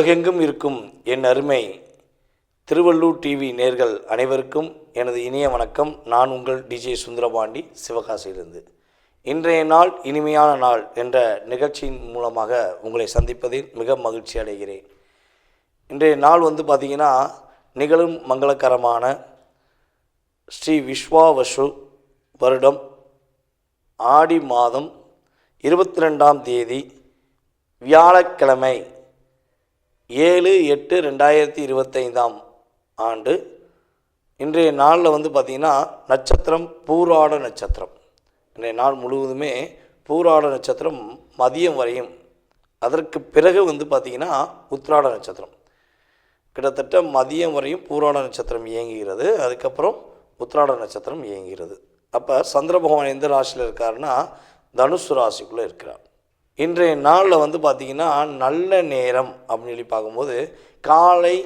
உலகெங்கும் இருக்கும் என் அருமை திருவள்ளூர் டிவி நேர்கள் அனைவருக்கும் எனது இனிய வணக்கம். நான் உங்கள் டிஜே சுந்தரபாண்டி சிவகாசியிலிருந்து. இன்றைய நாள் இனிமையான நாள் என்ற நிகழ்ச்சியின் மூலமாக உங்களை சந்திப்பதில் மிக மகிழ்ச்சி அடைகிறேன். இன்றைய நாள் வந்து பார்த்திங்கன்னா நிகழும் மங்களகரமான ஸ்ரீ விஸ்வாவசு வருடம் ஆடி மாதம் இருபத்தி ரெண்டாம் தேதி வியாழக்கிழமை. ஏழு எட்டு ரெண்டாயிரத்தி இருபத்தைந்தாம் ஆண்டு. இன்றைய நாளில் வந்து பார்த்திங்கன்னா நட்சத்திரம் பூராட நட்சத்திரம். இன்றைய நாள் முழுவதுமே பூராட நட்சத்திரம் மதியம் வரையும். அதற்கு பிறகு வந்து பார்த்திங்கன்னா உத்ராட நட்சத்திரம். கிட்டத்தட்ட மதியம் வரையும் பூராட நட்சத்திரம் இயங்குகிறது. அதுக்கப்புறம் உத்ராட நட்சத்திரம் இயங்குகிறது. அப்போ சந்திர பகவான் எந்த ராசியில் இருக்காருன்னா தனுசு ராசிக்குள்ளே இருக்கிறார். இன்றைய நாளில் வந்து பார்த்திங்கன்னா நல்ல நேரம் அப்படின்னு சொல்லி பார்க்கும்போது காலை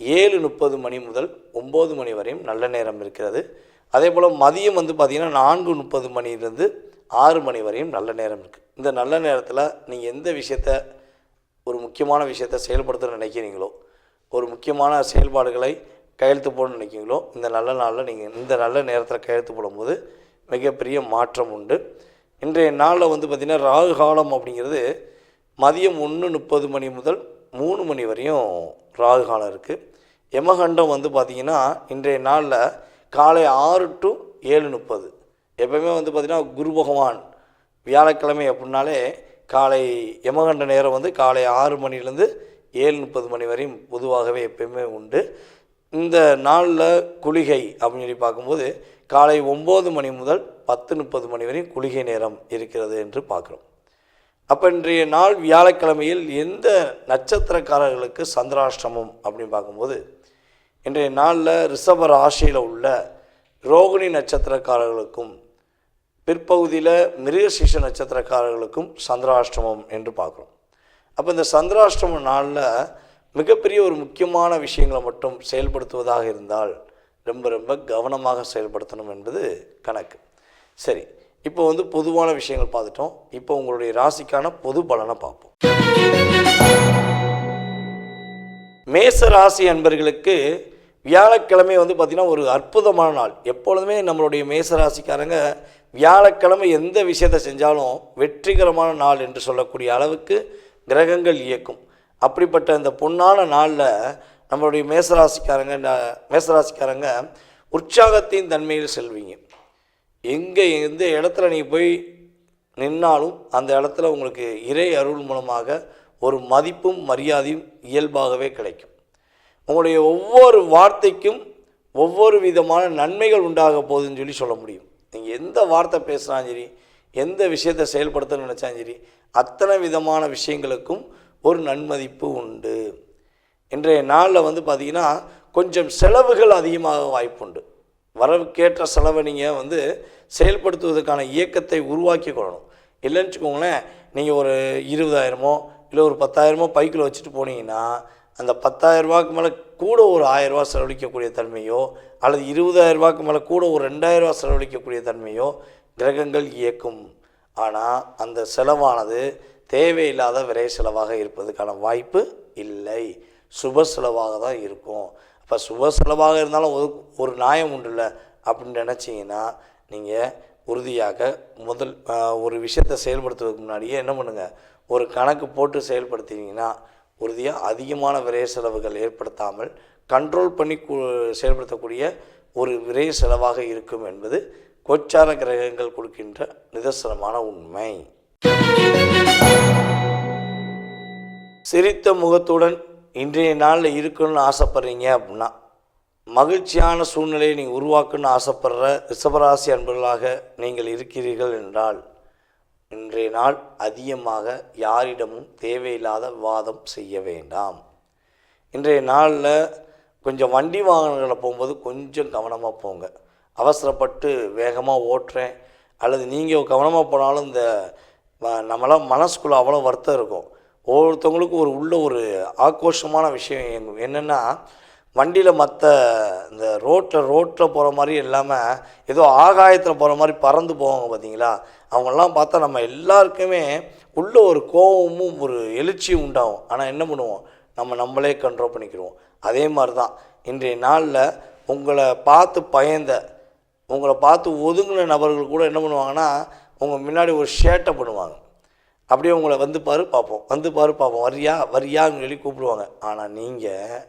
ஏழு முப்பது மணி முதல் ஒம்பது மணி வரையும் நல்ல நேரம் இருக்கிறது. அதே போல் மதியம் வந்து பார்த்திங்கன்னா நான்கு முப்பது மணிலேருந்து ஆறு மணி வரையும் நல்ல நேரம் இருக்குது இந்த நல்ல நேரத்தில் நீங்கள் எந்த விஷயத்த ஒரு முக்கியமான விஷயத்தை செயல்படுத்த நினைக்கிறீங்களோ ஒரு முக்கியமான செயல்பாடுகளை கையெழுத்து போடணும்னு நினைக்கிறீங்களோ இந்த நல்ல நாளில் நீங்கள் இந்த நல்ல நேரத்தில் கையெழுத்து போடும்போது மிகப்பெரிய மாற்றம் உண்டு. இன்றைய நாளில் வந்து பார்த்திங்கன்னா ராகு காலம் அப்படிங்கிறது மதியம் ஒன்று முப்பது மணி முதல் மூணு மணி வரையும் ராகு காலம் இருக்குது யமகண்டம் வந்து பார்த்திங்கன்னா இன்றைய நாளில் காலை ஆறு டு ஏழு முப்பது. எப்போவுமே வந்து பார்த்திங்கன்னா குரு பகவான் வியாழக்கிழமை அப்படின்னாலே காலை யமகண்ட நேரம் வந்து காலை ஆறு மணிலேருந்து ஏழு முப்பது மணி வரையும் பொதுவாகவே எப்பயுமே உண்டு. இந்த நாளில் குளிகை அப்படின்னு சொல்லி பார்க்கும்போது காலை ஒம்பது மணி முதல் பத்து முப்பது மணி வரையும் குளிகை நேரம் இருக்கிறது என்று பார்க்குறோம். அப்போ இன்றைய நாள் வியாழக்கிழமையில் எந்த நட்சத்திரக்காரர்களுக்கு சந்திராஷ்டமம் அப்படின்னு பார்க்கும்போது இன்றைய நாளில் ரிஷப ராசியில் உள்ள ரோகிணி நட்சத்திரக்காரர்களுக்கும் பிற்பகுதியில் மிருகசீஷ நட்சத்திரக்காரர்களுக்கும் சந்திராஷ்டமம் என்று பார்க்குறோம். அப்போ இந்த சந்திராஷ்டம நாளில் மிகப்பெரிய ஒரு முக்கியமான விஷயங்களை மட்டும் செயல்படுத்துவதாக இருந்தால் ரொம்ப ரொம்ப கவனமாக செயல்படுத்தணும் என்பது கணக்கு. சரி இப்போ வந்து பொதுவான விஷயங்கள் பார்த்துட்டோம். இப்போ உங்களுடைய ராசிக்கான பொது பலனை பார்ப்போம். மேச ராசி அன்பர்களுக்கு வியாழக்கிழமை வந்து பார்த்திங்கன்னா ஒரு அற்புதமான நாள். எப்பொழுதுமே நம்மளுடைய மேச ராசிக்காரங்க வியாழக்கிழமை எந்த விஷயத்தை செஞ்சாலும் வெற்றிகரமான நாள் என்று சொல்லக்கூடிய அளவுக்கு கிரகங்கள் இயக்கும். அப்படிப்பட்ட இந்த பொன்னான நாளில் நம்மளுடைய மேசராசிக்காரங்க ந- மேசராசிக்காரங்க உற்சாகத்தின் தன்மையில் செல்வீங்க. எங்கே எந்த இடத்துல நீங்கள் போய் நின்னாலும் அந்த இடத்துல உங்களுக்கு இறை அருள் மூலமாக ஒரு மதிப்பும் மரியாதையும் இயல்பாகவே கிடைக்கும். உங்களுடைய ஒவ்வொரு வார்த்தைக்கும் ஒவ்வொரு விதமான நன்மைகள் உண்டாக போகுதுன்னு சொல்லி சொல்ல முடியும். நீங்கள் எந்த வார்த்தை பேசுனாலும் சரி எந்த விஷயத்தை செயல்படுத்தணும்னு நினச்சாலும் சரி அத்தனை விதமான விஷயங்களுக்கும் ஒரு நன்மதிப்பு உண்டு. இன்றைய நாளில் வந்து பார்த்திங்கன்னா கொஞ்சம் செலவுகள் அதிகமாக வாய்ப்புண்டு. வரவுக்கேற்ற செலவை நீங்கள் வந்து செயல்படுத்துவதற்கான இயக்கத்தை உருவாக்கி கொள்ளணும். இல்லைன்னு வச்சுக்கோங்களேன் நீங்கள் ஒரு இருபதாயிரமோ இல்லை ஒரு பத்தாயிரமோ பைக்கில் வச்சுட்டு போனீங்கன்னா அந்த பத்தாயிரரூபாக்கு மேலே கூட ஒரு ஆயிரரூபா செலவழிக்கக்கூடிய தன்மையோ அல்லது இருபதாயிரரூபாக்கு மேலே கூட ஒரு ரெண்டாயிரம் செலவழிக்கக்கூடிய தன்மையோ கிரகங்கள் இயக்கும். ஆனால் அந்த செலவானது தேவையில்லாத விரை செலவாக இருப்பதற்கான வாய்ப்பு இல்லை. சுப செலவாக தான் இருக்கும். அப்போ சுப செலவாக இருந்தாலும் ஒரு ஒரு நியாயம் உண்டுல்ல அப்படின்னு நினச்சிங்கன்னா நீங்கள் உறுதியாக முதல் ஒரு விஷயத்தை செயல்படுத்துவதற்கு முன்னாடியே என்ன பண்ணுங்கள் ஒரு கணக்கு போட்டு செயல்படுத்தினீங்கன்னா உறுதியாக அதிகமான விரை செலவுகள் ஏற்படுத்தாமல் கண்ட்ரோல் பண்ணி கு- செயல்படுத்தக்கூடிய ஒரு விரை செலவாக இருக்கும் என்பது கோச்சார கிரகங்கள் கொடுக்கின்ற நிதர்சனமான உண்மை. சிரித்த முகத்துடன் இன்றைய நாளில் இருக்கணும்னு ஆசைப்பட்றீங்க அப்படின்னா மகிழ்ச்சியான சூழ்நிலையை நீங்கள் உருவாக்கணும்னு ஆசைப்படுற ரிஷபராசி அன்பர்களாக நீங்கள் இருக்கிறீர்கள் என்றால் இன்றைய நாள் அதிகமாக யாரிடமும் தேவையில்லாத விவாதம் செய்ய வேண்டாம். இன்றைய நாளில் கொஞ்சம் வண்டி வாகனங்களில் போகும்போது கொஞ்சம் கவனமாக போங்க. அவசரப்பட்டு வேகமாக ஓட்டுறேன். அல்லது நீங்கள் கவனமாக போனாலும் இந்த நம்மளாம் மனசுக்குள்ளே அவ்வளோ வருத்தம் இருக்கும். ஒவ்வொருத்தவங்களுக்கும் ஒரு உள்ள ஒரு ஆக்ரோஷமான விஷயம் இயங்கும் என்னென்னா வண்டியில் மற்ற இந்த ரோட்டில் ரோட்டில் போகிற மாதிரி இல்லாமல் ஏதோ ஆகாயத்தில் போகிற மாதிரி பறந்து போவாங்க பார்த்தீங்களா அவங்கெல்லாம் பார்த்தா நம்ம எல்லாருக்குமே உள்ள ஒரு கோபமும் ஒரு எழுச்சியும் உண்டாகும். ஆனால் என்ன பண்ணுவோம்? நம்ம நம்மளே கண்ட்ரோல் பண்ணிக்கிடுவோம் அதே மாதிரி தான் இன்றைய நாளில் உங்களை பார்த்து பயந்த உங்களை பார்த்து ஒதுங்கின நபர்கள் கூட என்ன பண்ணுவாங்கன்னா உங்கள் முன்னாடி ஒரு ஷேட்டை பண்ணுவாங்க. அப்படியே உங்களை வந்து பாரு பார்ப்போம். வந்து பாரு பார்ப்போம். வரியா? வரியான்னு சொல்லி கூப்பிடுவாங்க. ஆனால் நீங்கள்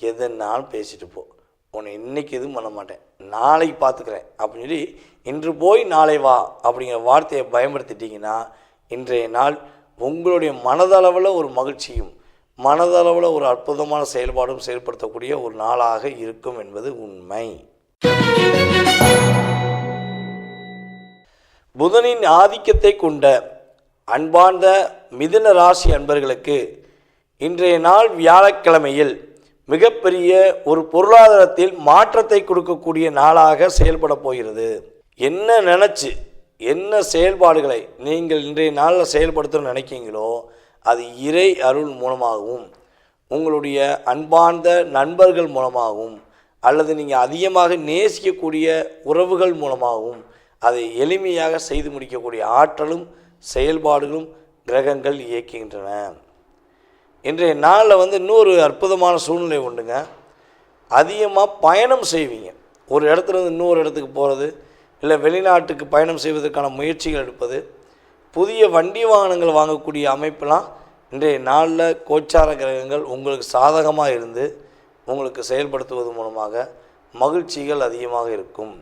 எதுனாலும் பேசிட்டு போ. உன்னை இன்னைக்கு எதுவும் பண்ண மாட்டேன். நாளைக்கு பார்த்துக்கிறேன் அப்படின்னு சொல்லி இன்று போய் நாளை வா அப்படிங்கிற வார்த்தையை பயன்படுத்திட்டிங்கன்னா இன்றைய நாள் உங்களுடைய மனதளவில் ஒரு மகிழ்ச்சியும் மனதளவில் ஒரு அற்புதமான செயல்பாடும் செயல்படுத்தக்கூடிய ஒரு நாளாக இருக்கும் என்பது உண்மை. புதனின் ஆதிக்கத்தை கொண்ட அன்பார்ந்த மிதுன ராசி அன்பர்களுக்கு இன்றைய நாள் வியாழக்கிழமையில் மிகப்பெரிய ஒரு பொருளாதாரத்தில் மாற்றத்தை கொடுக்கக்கூடிய நாளாக செயல்பட போகிறது. என்ன நினச்சி என்ன செயல்பாடுகளை நீங்கள் இன்றைய நாளில் செயல்படுத்தணும்னு நினைக்கிங்களோ அது இறை அருள் மூலமாகவும் உங்களுடைய அன்பார்ந்த நண்பர்கள் மூலமாகவும் அல்லது நீங்கள் அதிகமாக நேசிக்கக்கூடிய உறவுகள் மூலமாகவும் அதை எளிமையாக செய்து முடிக்கக்கூடிய ஆற்றலும் செயல்பாடுகளும் கிரகங்கள் இயக்குகின்றன. இன்றைய நாளில் வந்து இன்னொரு அற்புதமான சூழ்நிலை உண்டுங்க. அதிகமாக பயணம் செய்வீங்க. ஒரு இடத்துல இருந்து இன்னொரு இடத்துக்கு போகிறது இல்லை வெளிநாட்டுக்கு பயணம் செய்வதற்கான முயற்சிகள் எடுப்பது புதிய வண்டி வாகனங்கள் வாங்கக்கூடிய அமைப்பெல்லாம் இன்றைய நாளில் கோச்சார கிரகங்கள் உங்களுக்கு சாதகமாக இருந்து உங்களுக்கு செயல்படுத்துவது மூலமாக மகிழ்ச்சிகள் அதிகமாக இருக்கும்.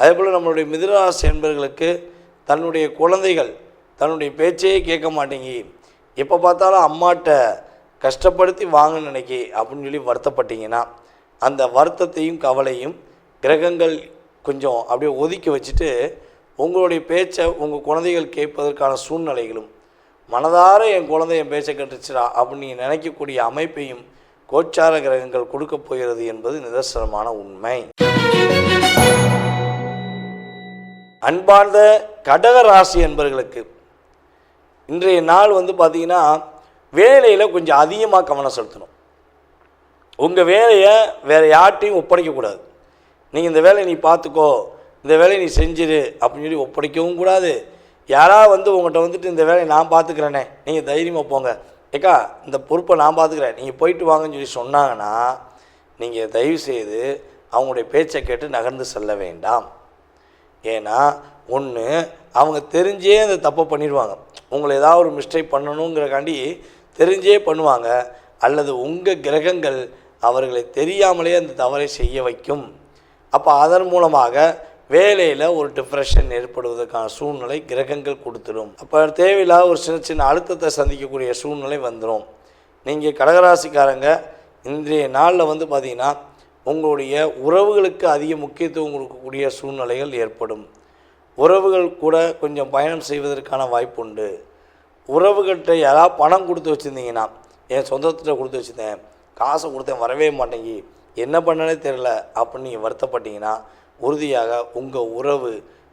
அதேபோல் நம்மளுடைய மிதுனராசி என்பர்களுக்கு தன்னுடைய குழந்தைகள் தன்னுடைய பேச்சையே கேட்க மாட்டேங்கி. எப்போ பார்த்தாலும் அம்மாட்ட கஷ்டப்படுத்தி வாங்க நினைக்கி அப்படின்னு சொல்லி வருத்தப்பட்டீங்கன்னா அந்த வருத்தத்தையும் கவலையும் கிரகங்கள் கொஞ்சம் அப்படியே ஒதுக்கி வச்சுட்டு உங்களுடைய பேச்சை உங்கள் குழந்தைகள் கேட்பதற்கான சூழ்நிலைகளும் மனதார என் குழந்தை என் பேச்சை கட்டுச்சுடா அப்படின்னு நினைக்கக்கூடிய அமைப்பையும் கோச்சார கிரகங்கள் கொடுக்கப் போகிறது என்பது நிதர்சனமான உண்மை. அன்பார்ந்த கடக ராசி என்பர்களுக்கு இன்றைய நாள் வந்து பார்த்தீங்கன்னா வேலையில் கொஞ்சம் அதிகமாக கவனம் செலுத்தணும். உங்கள் வேலையை வேறு யார்ட்டையும் ஒப்படைக்கக்கூடாது. நீங்கள் இந்த வேலையை நீ பார்த்துக்கோ இந்த வேலையை நீ செஞ்சிரு அப்படின்னு சொல்லி ஒப்படைக்கவும் கூடாது. யாராவது வந்து உங்கள்கிட்ட வந்துட்டு இந்த வேலையை நான் பார்த்துக்கிறேனே நீங்கள் தைரியமாக போங்க. ஏக்கா இந்த பொறுப்பை நான் பார்த்துக்கிறேன். நீங்கள் போயிட்டு வாங்கன்னு சொல்லி சொன்னாங்கன்னா நீங்கள் தயவு செய்து அவங்களுடைய பேச்சை கேட்டு நகர்ந்து செல்ல வேண்டாம். ஏன்னா ஒன்று அவங்க தெரிஞ்சே அந்த தப்பை பண்ணிடுவாங்க. உங்களை ஏதாவது ஒரு மிஸ்டேக் பண்ணணுங்கிறக்காண்டி தெரிஞ்சே பண்ணுவாங்க. அல்லது உங்கள் கிரகங்கள் அவர்களை தெரியாமலே அந்த தவறை செய்ய வைக்கும். அப்போ அதன் மூலமாக வேலையில் ஒரு டிப்ரெஷன் ஏற்படுவதற்கான சூழ்நிலை கிரகங்கள் கொடுத்துடும். அப்போ தேவையில்லாத ஒரு சின்ன சின்ன அழுத்தத்தை சந்திக்கக்கூடிய சூழ்நிலை வந்துடும் நீங்கள் கடகராசிக்காரங்க இன்றைய நாளில் வந்து பார்த்திங்கன்னா உங்களுடைய உறவுகளுக்கு அதிக முக்கியத்துவம் கொடுக்கக்கூடிய சூழ்நிலைகள் ஏற்படும். உறவுகள் கூட கொஞ்சம் பயணம் செய்வதற்கான வாய்ப்பு உண்டு உறவுகள்கிட்ட யாராவது பணம் கொடுத்து வச்சுருந்தீங்கன்னா என் சொந்தத்திட்ட கொடுத்து வச்சுருந்தேன் காசை கொடுத்தேன் வரவே மாட்டேங்கி என்ன பண்ணனே தெரில அப்படின்னு நீங்கள் வருத்தப்பட்டீங்கன்னா உறுதியாக உங்கள் உறவு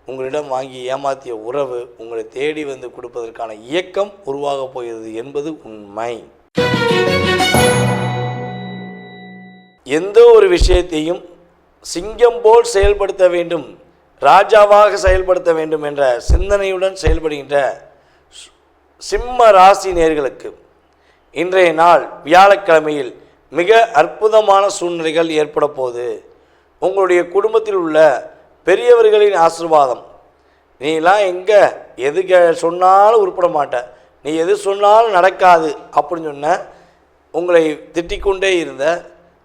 உங்களிடம் வாங்கி ஏமாற்றிய உறவு உங்களை தேடி வந்து கொடுப்பதற்கான இயக்கம் உருவாக போகிறது என்பது உண்மை. எந்த ஒரு விஷயத்தையும் சிங்கம் போல் செயல்படுத்த வேண்டும். ராஜாவாக செயல்படுத்த வேண்டும் என்ற சிந்தனையுடன் செயல்படுகின்ற சிம்ம ராசி நேர்களுக்கு இன்றைய நாள் வியாழக்கிழமையில் மிக அற்புதமான சூழ்நிலைகள் ஏற்பட போது உங்களுடைய குடும்பத்தில் உள்ள பெரியவர்களின் ஆசீர்வாதம். நீலாம் எங்கே எது சொன்னாலும் உருப்பட மாட்ட. நீ எது சொன்னாலும் நடக்காது அப்படின்னு சொன்ன உங்களை திட்டிக்கொண்டே இருந்த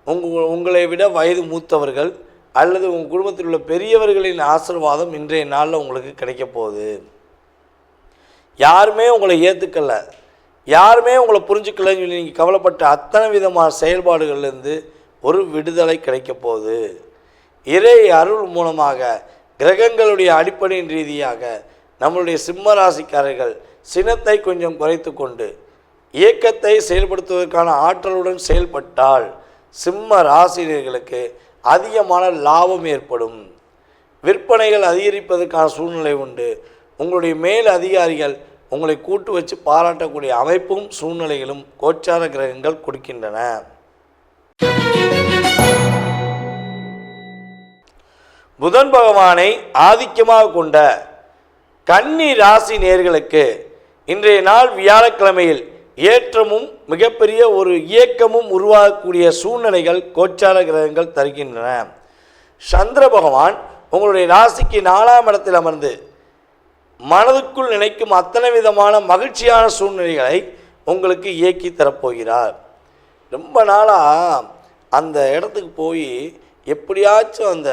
உங்கள் உங்களை விட வயது மூத்தவர்கள் அல்லது உங்கள் குடும்பத்தில் உள்ள பெரியவர்களின் ஆசீர்வாதம் இன்றைய நாளில் உங்களுக்கு கிடைக்க போகுது. யாருமே உங்களை ஏற்றுக்கல யாருமே உங்களை புரிஞ்சுக்கலன்னு சொல்லி நீங்கள் கவலைப்பட்ட அத்தனை விதமான செயல்பாடுகள்லேருந்து ஒரு விடுதலை கிடைக்க போகுது. இறை அருள் மூலமாக கிரகங்களுடைய அடிப்படையின் ரீதியாக நம்மளுடைய சிம்ம ராசிக்காரர்கள் சினத்தை கொஞ்சம் குறைத்து கொண்டு இயக்கத்தை செயல்படுத்துவதற்கான ஆற்றலுடன் செயல்பட்டால் சிம்ம ராசினியர்களுக்கு அதிகமான லாபம் ஏற்படும். விற்பனைகள் அதிகரிப்பதற்கான சூழ்நிலை உண்டு. உங்களுடைய மேல் அதிகாரிகள் உங்களை கூட்டு வச்சு பாராட்டக்கூடிய அமைப்பும் சூழ்நிலைகளும் கோச்சார கிரகங்கள் கொடுக்கின்றன. புதன் பகவானை ஆதிக்கமாக கொண்ட கன்னி ராசி நேர்களுக்கு இன்றைய நாள் வியாழக்கிழமையில் ஏற்றமும் மிகப்பெரிய ஒரு இயக்கமும் உருவாகக்கூடிய சூழ்நிலைகள் கோச்சார கிரகங்கள் தருகின்றன. சந்திர பகவான் உங்களுடைய ராசிக்கு நாலாம் இடத்தில் அமர்ந்து மனதுக்குள் நினைக்கும் அத்தனை விதமான மகிழ்ச்சியான சூழ்நிலைகளை உங்களுக்கு இயக்கி தரப்போகிறார். ரொம்ப நாளாக அந்த இடத்துக்கு போய் எப்படியாச்சும் அந்த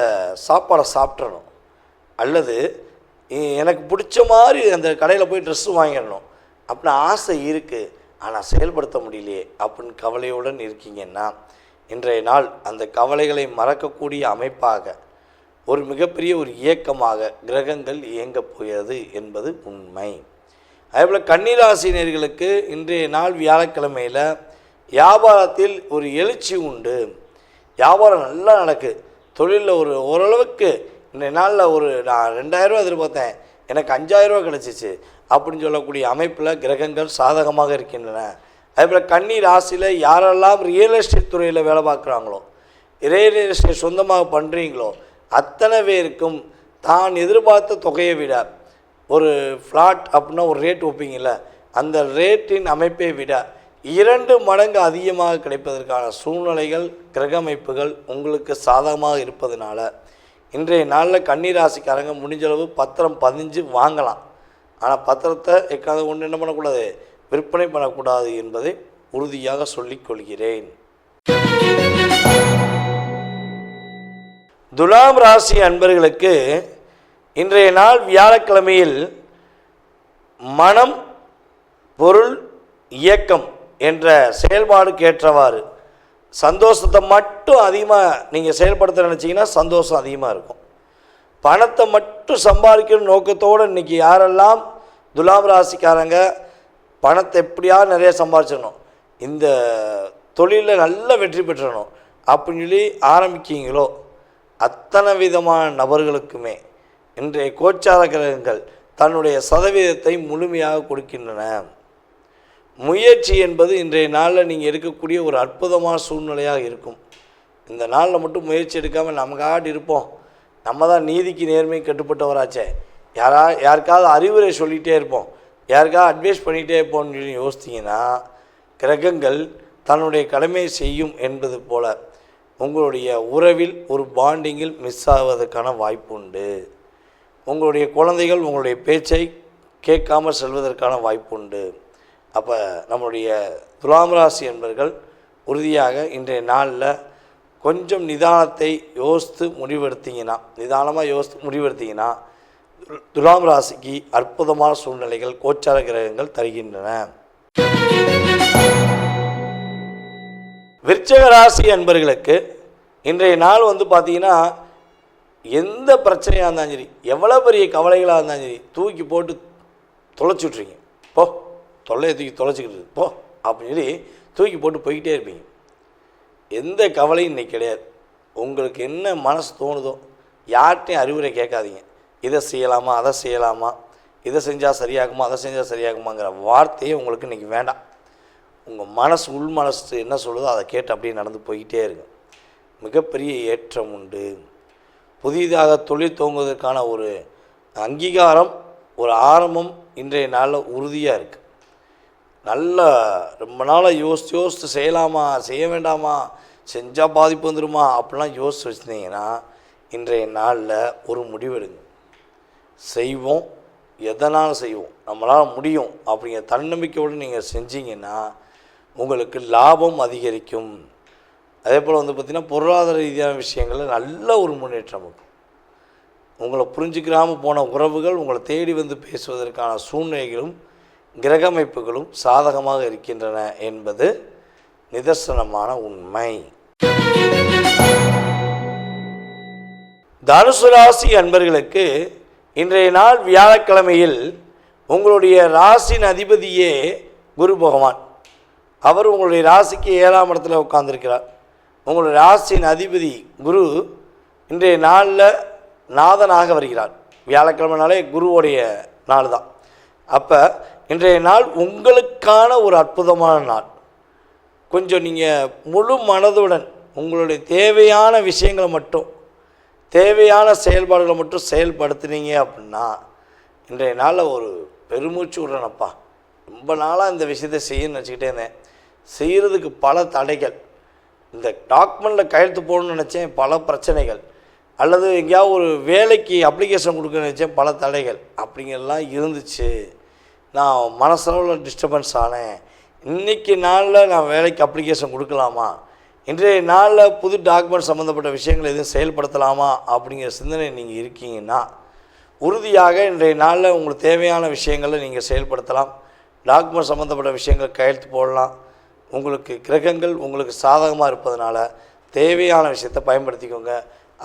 சாப்பாடை சாப்பிட்றணும் அல்லது எனக்கு பிடிச்ச மாதிரி அந்த கடையில் போய் ட்ரெஸ்ஸு வாங்கிடணும். அப்படின்னு ஆசை இருக்குது ஆனால் செயல்படுத்த முடியலையே அப்படின்னு கவலையுடன் இருக்கீங்கன்னா இன்றைய நாள் அந்த கவலைகளை மறக்கக்கூடிய அமைப்பாக ஒரு மிகப்பெரிய ஒரு இயக்கமாக கிரகங்கள் இயங்கப் போகிறது என்பது உண்மை. அதேபோல் கன்னிராசினியர்களுக்கு இன்றைய நாள் வியாழக்கிழமையில் வியாபாரத்தில் ஒரு எழுச்சி உண்டு. வியாபாரம் நல்லா நடக்கு. தொழிலில் ஒரு ஓரளவுக்கு இன்றைய நாளில் ஒரு நான் ரெண்டாயிரரூவா எதிர்பார்த்தேன். எனக்கு அஞ்சாயிரரூவா கிடச்சிச்சு அப்படின்னு சொல்லக்கூடிய அமைப்பில் கிரகங்கள் சாதகமாக இருக்கின்றன. அதேபோல் கன்னி ராசியில் யாரெல்லாம் ரியல் எஸ்டேட் துறையில் வேலை பார்க்குறாங்களோ ரியல் எஸ்டேட் சொந்தமாக பண்ணுறீங்களோ அத்தனை பேருக்கும் தான் எதிர்பார்த்த தொகையை விட ஒரு ஃப்ளாட் அப்படின்னா ஒரு ரேட் வைப்பீங்கள்ல அந்த ரேட்டின் அமைப்பை விட இரண்டு மடங்கு அதிகமாக கிடைப்பதற்கான சூழ்நிலைகள் கிரக அமைப்புகள் உங்களுக்கு சாதகமாக இருப்பதனால இன்றைய நாளில் கன்னிராசிக்காரங்க முடிஞ்சளவு பத்திரம் பதிஞ்சு வாங்கலாம். ஆனால் பத்திரத்தை எக்காத ஒன்று என்ன பண்ணக்கூடாது? விற்பனை பண்ணக்கூடாது என்பதை உறுதியாக சொல்லிக்கொள்கிறேன் துலாம் ராசி அன்பர்களுக்கு இன்றைய நாள் வியாழக்கிழமையில் மனம் பொருள் இயக்கம் என்ற செயல்பாடுக்கு ஏற்றவாறு சந்தோஷத்தை மட்டும் அதிகமாக நீங்கள் செயல்படுத்த நினச்சிங்கன்னா சந்தோஷம் அதிகமாக இருக்கும். பணத்தை மட்டும் சம்பாதிக்கணும் நோக்கத்தோடு இன்றைக்கி யாரெல்லாம் துலாம் ராசிக்காரங்க பணத்தை எப்படியாவது நிறைய சம்பாதிச்சிடணும். இந்த தொழிலில் நல்ல வெற்றி பெற்றணும் அப்படின்னு சொல்லி ஆரம்பிக்கிறீங்களோ அத்தனை விதமான நபர்களுக்குமே இன்றைய கோச்சார கிரகங்கள் தன்னுடைய சதவீதத்தை முழுமையாக கொடுக்கின்றன. முயற்சி என்பது இன்றைய நாளில் நீங்கள் எடுக்கக்கூடிய ஒரு அற்புதமான சூழ்நிலையாக இருக்கும். இந்த நாளில் மட்டும் முயற்சி எடுக்காமல் நமக்காட்டு இருப்போம். நம்ம தான் நீதிக்கு நேர்மை கட்டுப்பட்டவராச்சே. யாரா யாருக்காவது அறிவுரை சொல்லிகிட்டே இருப்போம். யாருக்காவது அட்வைஸ் பண்ணிகிட்டே இருப்போம்னு சொல்லி யோசித்தீங்கன்னா கிரகங்கள் தன்னுடைய கடமையை செய்யும் என்பது போல் உங்களுடைய உறவில் ஒரு பாண்டிங்கில் மிஸ் ஆவதற்கான வாய்ப்பு உண்டு. உங்களுடைய குழந்தைகள் உங்களுடைய பேச்சை கேட்காமல் செல்வதற்கான வாய்ப்பு உண்டு. அப்போ நம்மளுடைய துலாம் ராசி என்பர்கள் உறுதியாக இன்றைய நாளில் கொஞ்சம் நிதானத்தை யோசித்து முடிவெடுத்தீங்கன்னா நிதானமாக யோசித்து முடிவெடுத்தீங்கன்னா துலாம் ராசிக்கு அற்புதமான சூழ்நிலைகள் கோச்சார கிரகங்கள் தருகின்றன. விருச்சக ராசி அன்பர்களுக்கு இன்றைய நாள் வந்து பார்த்தீங்கன்னா எந்த பிரச்சனையாக இருந்தாலும் சரி எவ்வளோ பெரிய கவலைகளாக இருந்தாலும் சரி தூக்கி போட்டு தொலைச்சி விட்றீங்க போ. தொல்லையை தூக்கி தொலைச்சிக்கிட்டு போ அப்படின்னு சொல்லி தூக்கி போட்டு போய்கிட்டே இருப்பீங்க. எந்த கவலையும் இன்றைக்கி கிடையாது. உங்களுக்கு என்ன மனசு தோணுதோ யார்கிட்டையும் அறிவுரை கேட்காதீங்க. இதை செய்யலாமா அதை செய்யலாமா இதை செஞ்சால் சரியாகுமா அதை செஞ்சால் சரியாகுமாங்கிற வார்த்தையே உங்களுக்கு இன்றைக்கி வேண்டாம். உங்கள் மனசு உள் மனசு என்ன சொல்லுதோ அதை கேட்டு அப்படியே நடந்து போய்கிட்டே இருக்கும் மிகப்பெரிய ஏற்றம் உண்டு. புதிதாக தொழில் துவங்குவதற்கான ஒரு அங்கீகாரம் ஒரு ஆரம்பம் இன்றைய நாளில் உறுதியாக இருக்குது நல்லா ரொம்ப நாளாக யோசித்து யோசித்து செய்யலாமா செய்ய வேண்டாமா செஞ்சால் பாதிப்பு வந்துடுமா அப்படிலாம் யோசித்து வச்சுருந்தீங்கன்னா இன்றைய நாளில் ஒரு முடிவெடுங்க. செய்வோம். எதனால் செய்வோம்? நம்மளால் முடியும் அப்படிங்கிற தன்னம்பிக்கையோடு நீங்கள் செஞ்சீங்கன்னா உங்களுக்கு லாபம் அதிகரிக்கும். அதே போல் வந்து பார்த்திங்கன்னா பொருளாதார ரீதியான விஷயங்களில் நல்ல ஒரு முன்னேற்றம் இருக்கும். உங்களை புரிஞ்சுக்கிறாமல் போன உறவுகள் உங்களை தேடி வந்து பேசுவதற்கான சூழ்நிலைகளும் கிரகமைப்புகளும் சாதகமாக இருக்கின்றன என்பது நிதர்சனமான உண்மை. தனுசு ராசி அன்பர்களுக்கு இன்றைய நாள் வியாழக்கிழமையில் உங்களுடைய ராசியின் அதிபதியே குரு பகவான். அவர் உங்களுடைய ராசிக்கு ஏழாம் இடத்துல உட்கார்ந்துருக்கிறார். உங்களுடைய ராசியின் அதிபதி குரு இன்றைய நாளில் நாதனாக வருகிறார். வியாழக்கிழமைனாலே குருவுடைய நாள் தான் அப்போ இன்றைய நாள் உங்களுக்கான ஒரு அற்புதமான நாள். கொஞ்சம் நீங்கள் முழு மனதுடன் உங்களுடைய தேவையான விஷயங்களை மட்டும் தேவையான செயல்பாடுகளை மட்டும் செயல்படுத்துனீங்க அப்படின்னா இன்றைய நாளில் ஒரு பெருமூச்சு விட்றேனப்பா. ரொம்ப நாளாக இந்த விஷயத்தை செய்யணும்னு நினச்சிக்கிட்டே இருந்தேன். செய்கிறதுக்கு பல தடைகள். இந்த டாக்குமெண்ட்டில் கையெழுத்து போடணும்னு நினச்சேன் பல பிரச்சனைகள். அல்லது எங்கேயாவது ஒரு வேலைக்கு அப்ளிகேஷன் கொடுக்கணும்னு நினச்சேன் பல தடைகள். அப்படிங்கிறலாம் இருந்துச்சு. நான் மனசளவில் டிஸ்டர்பன்ஸ் ஆனேன். இன்றைக்கி நாளில் நான் வேலைக்கு அப்ளிகேஷன் கொடுக்கலாமா? இன்றைய நாளில் புது டாக்குமெண்ட் சம்மந்தப்பட்ட விஷயங்கள் எதுவும் செயல்படுத்தலாமா? அப்படிங்கிற சிந்தனை நீங்கள் இருக்கீங்கன்னா உறுதியாக இன்றைய நாளில் உங்களுக்கு தேவையான விஷயங்களை நீங்கள் செயல்படுத்தலாம். டாக்குமெண்ட் சம்மந்தப்பட்ட விஷயங்கள் கையெழுத்து போடலாம். உங்களுக்கு கிரகங்கள் உங்களுக்கு சாதகமாக இருப்பதனால தேவையான விஷயத்தை பயன்படுத்திக்கோங்க.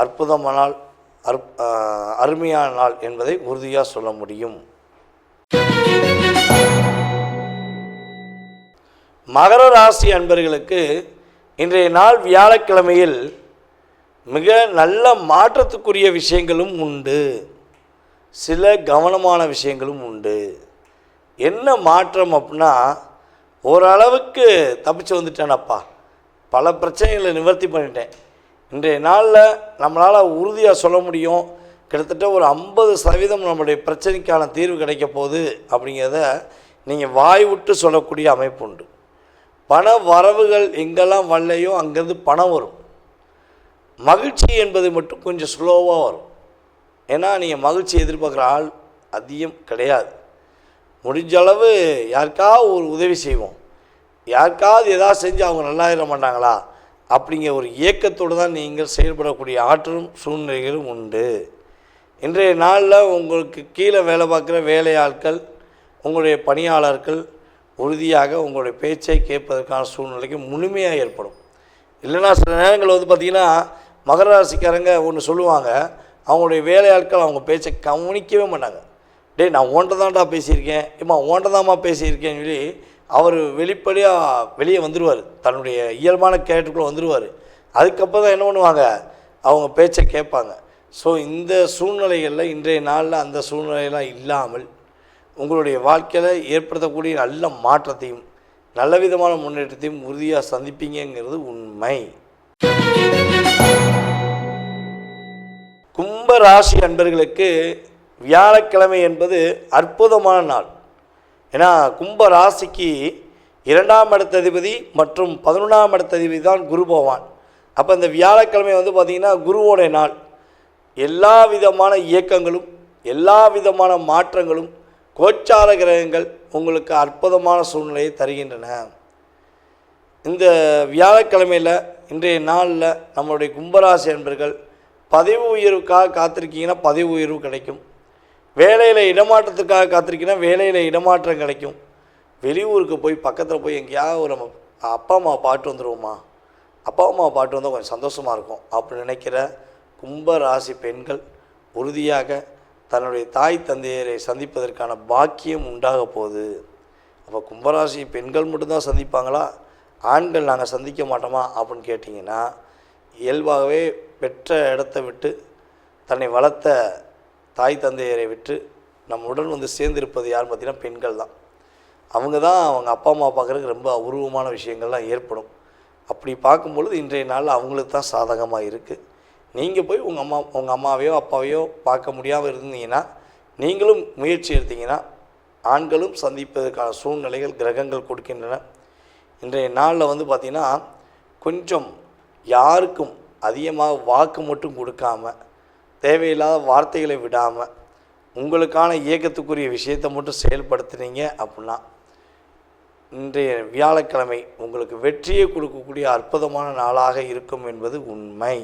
அற்புதமான நாள் அற் அருமையான நாள் என்பதை உறுதியாக சொல்ல முடியும். மகர ராசி அன்பர்களுக்கு இன்றைய நாள் வியாழக்கிழமையில் மிக நல்ல மாற்றத்துக்குரிய விஷயங்களும் உண்டு. சில கவனமான விஷயங்களும் உண்டு. என்ன மாற்றம் அப்படின்னா ஓரளவுக்கு தப்பிச்சு வந்துட்டேனப்பா. பல பிரச்சனைகளை நிவர்த்தி பண்ணிட்டேன். இன்றைய நாளில் நம்மளால் உறுதியாக சொல்ல முடியும். கிட்டத்தட்ட ஒரு ஐம்பது சதவீதம் நம்மளுடைய பிரச்சனைக்கான தீர்வு கிடைக்க போகுது அப்படிங்கிறத நீங்கள் வாய் விட்டு சொல்லக்கூடிய அமைப்பு உண்டு. பண வரவுகள் எங்கெல்லாம் வரலையோ அங்கேருந்து பணம் வரும். மகிழ்ச்சி என்பது மட்டும் கொஞ்சம் ஸ்லோவாக வரும். ஏன்னா நீங்கள் மகிழ்ச்சி எதிர்பார்க்குற ஆள் அதிகம் கிடையாது. முடிஞ்ச அளவு யாருக்காவது ஒரு உதவி செய்வோம். யாருக்காவது எதாவது செஞ்சு அவங்க நல்லாயிட மாட்டாங்களா? அப்படிங்கிற ஒரு இயக்கத்தோடு தான் நீங்கள் செயல்படக்கூடிய ஆற்றலும் சூழ்நிலைகளும் உண்டு. இன்றைய நாளில் உங்களுக்கு கீழே வேலை பார்க்குற வேலையாட்கள் உங்களுடைய பணியாளர்கள் உறுதியாக உங்களுடைய பேச்சை கேட்பதற்கான சூழ்நிலைக்கு முழுமையாக ஏற்படும். இல்லைன்னா சில நேரங்கள் வந்து பார்த்திங்கன்னா மகர ராசிக்காரங்க ஒன்று சொல்லுவாங்க அவங்களுடைய வேலையாட்கள் அவங்க பேச்சை கவனிக்கவே மாட்டாங்க. டேய் நான் ஓன்ட்ட தான்டா பேசியிருக்கேன். இம்மா ஓன்ட்ட தாம்மா பேசியிருக்கேன்னு சொல்லி அவர் வெளிப்படையாக வெளியே வந்துடுவார் தன்னுடைய இயல்பான கேரக்டருக்குள்ளே வந்துடுவார் அதுக்கப்புறம் தான் என்ன பண்ணுவாங்க? அவங்க பேச்சை கேட்பாங்க. ஸோ இந்த சூழ்நிலைகளில் இன்றைய நாளில் அந்த சூழ்நிலையெல்லாம் இல்லாமல் உங்களுடைய வாழ்க்கையில் ஏற்படுத்தக்கூடிய நல்ல மாற்றத்தையும் நல்ல விதமான முன்னேற்றத்தையும் உறுதியாக சந்திப்பீங்கங்கிறது உண்மை. கும்ப ராசி அன்பர்களுக்கு வியாழக்கிழமை என்பது அற்புதமான நாள். ஏன்னா கும்ப ராசிக்கு இரண்டாம் இடத்ததிபதி மற்றும் பதினொன்றாம் இடத்ததிபதி தான் குரு பகவான். அப்போ இந்த வியாழக்கிழமை வந்து பார்த்திங்கன்னா குருவோடைய நாள். எல்லா விதமான இயக்கங்களும் எல்லா விதமான மாற்றங்களும் கோச்சார கிரகங்கள் உங்களுக்கு அற்புதமான சூழ்நிலையை தருகின்றன. இந்த வியாழக்கிழமையில் இன்றைய நாளில் நம்மளுடைய கும்பராசி அன்பர்கள் பதவி உயர்வுக்காக காத்திருக்கீங்கன்னா பதவி உயர்வு கிடைக்கும். வேலையில் இடமாற்றத்துக்காக காத்திருக்கீங்கன்னா வேலையில் இடமாற்றம் கிடைக்கும். வெளியூருக்கு போய் பக்கத்தில் போய் எங்கேயாவது ஒரு நம்ம அப்பா அம்மா பாட்டு வந்துடுவோமா அப்பா அம்மா பாட்டு வந்தால் கொஞ்சம் சந்தோஷமாக இருக்கும். அப்படி நினைக்கிற கும்ப ராசி பெண்கள் உறுதியாக தன்னுடைய தாய் தந்தையரை சந்திப்பதற்கான பாக்கியம் உண்டாக போகுது. அப்போ கும்பராசி பெண்கள் மட்டும்தான் சந்திப்பாங்களா? ஆண்கள் நாங்கள் சந்திக்க மாட்டோமா? அப்படின்னு கேட்டிங்கன்னா இயல்பாகவே பெற்ற இடத்த விட்டு தன்னை வளர்த்த தாய் தந்தையரை விட்டு நம்முடன் வந்து சேர்ந்திருப்பது யார் பார்த்தீங்கன்னா பெண்கள் தான். அவங்க தான் அவங்க அப்பா அம்மா பார்க்குறதுக்கு ரொம்ப அபூர்வமான விஷயங்கள்லாம் ஏற்படும். அப்படி பார்க்கும்பொழுது இன்றைய நாள் அவங்களுக்கு தான் சாதகமாக இருக்குது நீங்கள் போய் உங்கள் அம்மா உங்கள் அம்மாவையோ அப்பாவையோ பார்க்க முடியாமல் இருந்தீங்கன்னா நீங்களும் முயற்சி எடுத்தீங்கன்னா ஆண்களும் சந்திப்பதற்கான சூழ்நிலைகள் கிரகங்கள் கொடுக்கின்றன. இன்றைய நாளில் வந்து பார்த்திங்கன்னா கொஞ்சம் யாருக்கும் அதிகமாக வாக்கு மட்டும் கொடுக்காம தேவையில்லாத வார்த்தைகளை விடாமல் உங்களுக்கான இயக்கத்துக்குரிய விஷயத்தை மட்டும் செயல்படுத்துனீங்க அப்படின்னா இன்றைய வியாழக்கிழமை உங்களுக்கு வெற்றியை கொடுக்கக்கூடிய அற்புதமான நாளாக இருக்கும் என்பது உண்மை.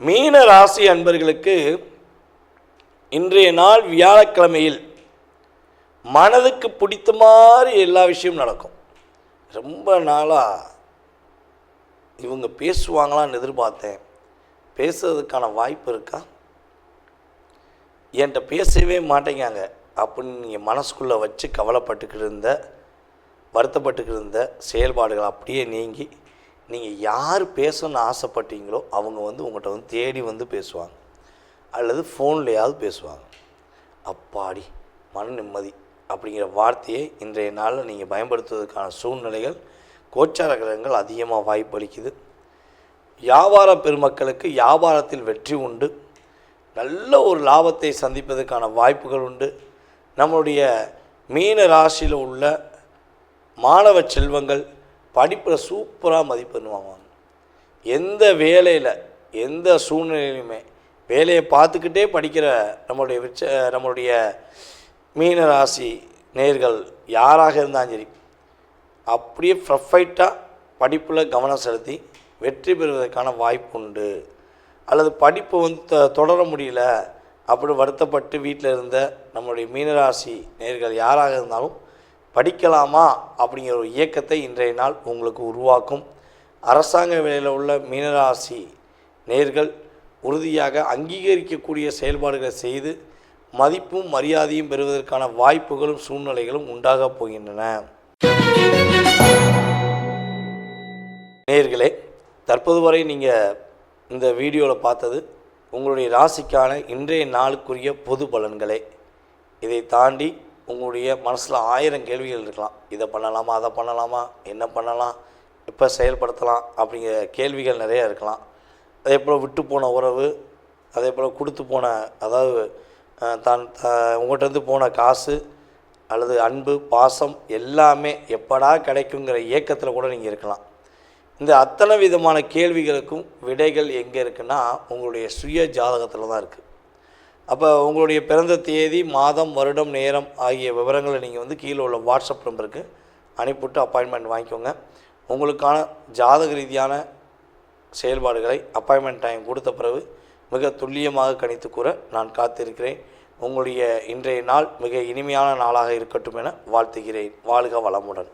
மீன ராசி அன்பர்களுக்கு இன்றைய நாள் வியாழக்கிழமையில் மனதுக்கு பிடித்த மாதிரி எல்லா விஷயமும் நடக்கும். ரொம்ப நாளாக இவங்க பேசுவாங்களான்னு எதிர்பார்த்தேன். பேசுறதுக்கான வாய்ப்பு இருக்கா? என்கிட்ட பேசவே மாட்டேங்காங்க அப்படின்னு நீங்கள் மனசுக்குள்ளே வச்சு கவலைப்பட்டுக்கிட்டு இருந்த வருத்தப்பட்டுக்கிருந்த இருந்த செயல்பாடுகள் அப்படியே நீங்கி நீங்கள் யார் பேசணும்னு ஆசைப்பட்டீங்களோ அவங்க வந்து உங்கள்கிட்ட வந்து தேடி வந்து பேசுவாங்க. அல்லது ஃபோன்லேயாவது பேசுவாங்க. அப்பாடி மன நிம்மதி அப்படிங்கிற வார்த்தையை இன்றைய நாளில் நீங்கள் பயன்படுத்துவதற்கான சூழ்நிலைகள் கோச்சார கிரகங்கள் அதிகமாக வாய்ப்பளிக்குது. வியாபார பெருமக்களுக்கு வியாபாரத்தில் வெற்றி உண்டு. நல்ல ஒரு லாபத்தை சந்திப்பதற்கான வாய்ப்புகள் உண்டு. நம்மளுடைய மீன ராசியில் உள்ள மாணவ செல்வங்கள் படிப்பில் சூப்பராக மதிப்பெண் வாங்குவாங்க. எந்த வேலையில் எந்த சூழ்நிலையிலுமே வேலையை பார்த்துக்கிட்டே படிக்கிற நம்மளுடைய விச்ச நம்மளுடைய மீன ராசி நேர்கள் யாராக இருந்தாலும் சரி அப்படியே ப்ரஃபைட்டாக படிப்பில் கவனம் செலுத்தி வெற்றி பெறுவதற்கான வாய்ப்பு உண்டு. அல்லது படிப்பு வந்து தொடர முடியல அப்படி வருத்தப்பட்டு வீட்டில் இருந்த நம்மளுடைய மீனராசி நேர்கள் யாராக இருந்தாலும் படிக்கலாமா அப்படிங்கிற ஒரு இயக்கத்தை இன்றைய நாள் உங்களுக்கு உருவாக்கும். அரசாங்க வேலையில் உள்ள மீனராசி நேர்கள் உறுதியாக அங்கீகரிக்கக்கூடிய செயல்பாடுகளை செய்து மதிப்பும் மரியாதையும் பெறுவதற்கான வாய்ப்புகளும் சூழ்நிலைகளும் உண்டாகப் போகின்றன. நேர்களே தற்போது வரை நீங்கள் இந்த வீடியோவில் பார்த்தது உங்களுடைய ராசிக்கான இன்றைய நாளுக்குரிய பொது பலன்களே. இதை தாண்டி உங்களுடைய மனசில் ஆயிரம் கேள்விகள் இருக்கலாம். இதை பண்ணலாமா அதை பண்ணலாமா என்ன பண்ணலாம் எப்போ செயல்படுத்தலாம் அப்படிங்கிற கேள்விகள் நிறைய இருக்கலாம். அதே போல் விட்டு போன உறவு அதே போல் கொடுத்து போன அதாவது தான் த- உங்கள்கிட்ட இருந்து போன காசு அல்லது அன்பு பாசம் எல்லாமே எப்படா கிடைக்குங்கிற ஏக்கத்தில் கூட நீங்கள் இருக்கலாம். இந்த அத்தனை விதமான கேள்விகளுக்கும் விடைகள் எங்கே இருக்குன்னா உங்களுடைய சுய ஜாதகத்தில் தான் இருக்குது அப்போ உங்களுடைய பிறந்த தேதி மாதம் வருடம் நேரம் ஆகிய விவரங்களை நீங்கள் வந்து கீழே உள்ள வாட்ஸ்அப் நம்பருக்கு அனுப்பிவிட்டு அப்பாயின்மெண்ட் வாங்கிக்கோங்க. உங்களுக்கான ஜாதக ரீதியான செயல்பாடுகளை அப்பாயின்மெண்ட் டைம் கொடுத்த பிறகு மிக துல்லியமாக கணித்து கூற நான் காத்திருக்கிறேன். உங்களுடைய இன்றைய நாள் மிக இனிமையான நாளாக இருக்கட்டும் என வாழ்த்துகிறேன். வாழ்க வளமுடன்.